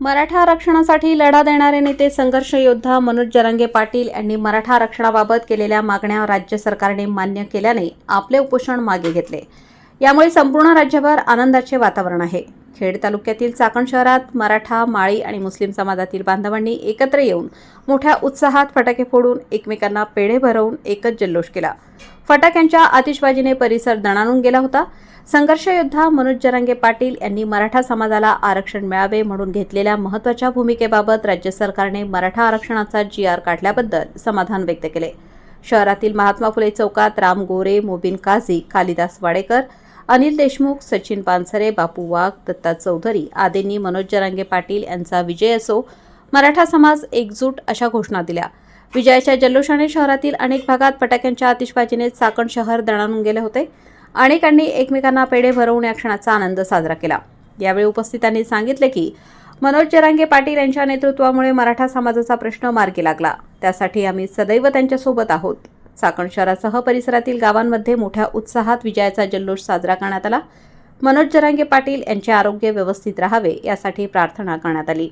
मराठा आरक्षणासाठी लढा देणारे नेते संघर्ष योद्धा मनोज जरंगे पाटील यांनी मराठा आरक्षणाबाबत केलेल्या मागण्या राज्य सरकारने मान्य केल्याने आपले उपोषण मागे घेतले. यामुळे संपूर्ण राज्यभर आनंदाचे वातावरण आहे. खेड तालुक्यातील चाकण शहरात मराठा माळी आणि मुस्लिम समाजातील बांधवांनी एकत्र येऊन मोठ्या उत्साहात फटाके फोडून एकमेकांना पेढे भरवून एकच जल्लोष केला. फटाक्यांच्या आतिषबाजीने परिसर दणाणून गेला होता. संघर्ष योद्धा मनोज जरांगे पाटील यांनी मराठा समाजाला आरक्षण मिळावे म्हणून घेतलेल्या महत्त्वाच्या भूमिकेबाबत राज्य सरकारने मराठा आरक्षणाचा जी आर काढल्याबद्दल समाधान व्यक्त केले. शहरातील महात्मा फुले चौकात राम गोरे मोबिन काझी कालिदास वाडेकर अनिल देशमुख सचिन पानसरे बापू वाघ दत्ता चौधरी आदींनी मनोज जरांगे पाटील यांचा विजय असो मराठा समाज एकजूट अशा घोषणा दिल्या. विजयाच्या जल्लोषाने शहरातील अनेक भागात फटाक्यांच्या आतिषबाजीने चाकण शहर दणाणून गेले होते. अनेकांनी एकमेकांना पेढे भरवून या क्षणाचा आनंद साजरा केला. यावेळी उपस्थितांनी सांगितले की मनोज जरांगे पाटील यांच्या नेतृत्वामुळे मराठा समाजाचा प्रश्न मार्गी लागला. त्यासाठी आम्ही सदैव त्यांच्यासोबत आहोत. चाकण शहरासह परिसरातील गावांमध्ये मोठ्या उत्साहात विजयाचा जल्लोष साजरा करण्यात आला. मनोज जरांगे पाटील यांचे आरोग्य व्यवस्थित राहावे यासाठी प्रार्थना करण्यात आली.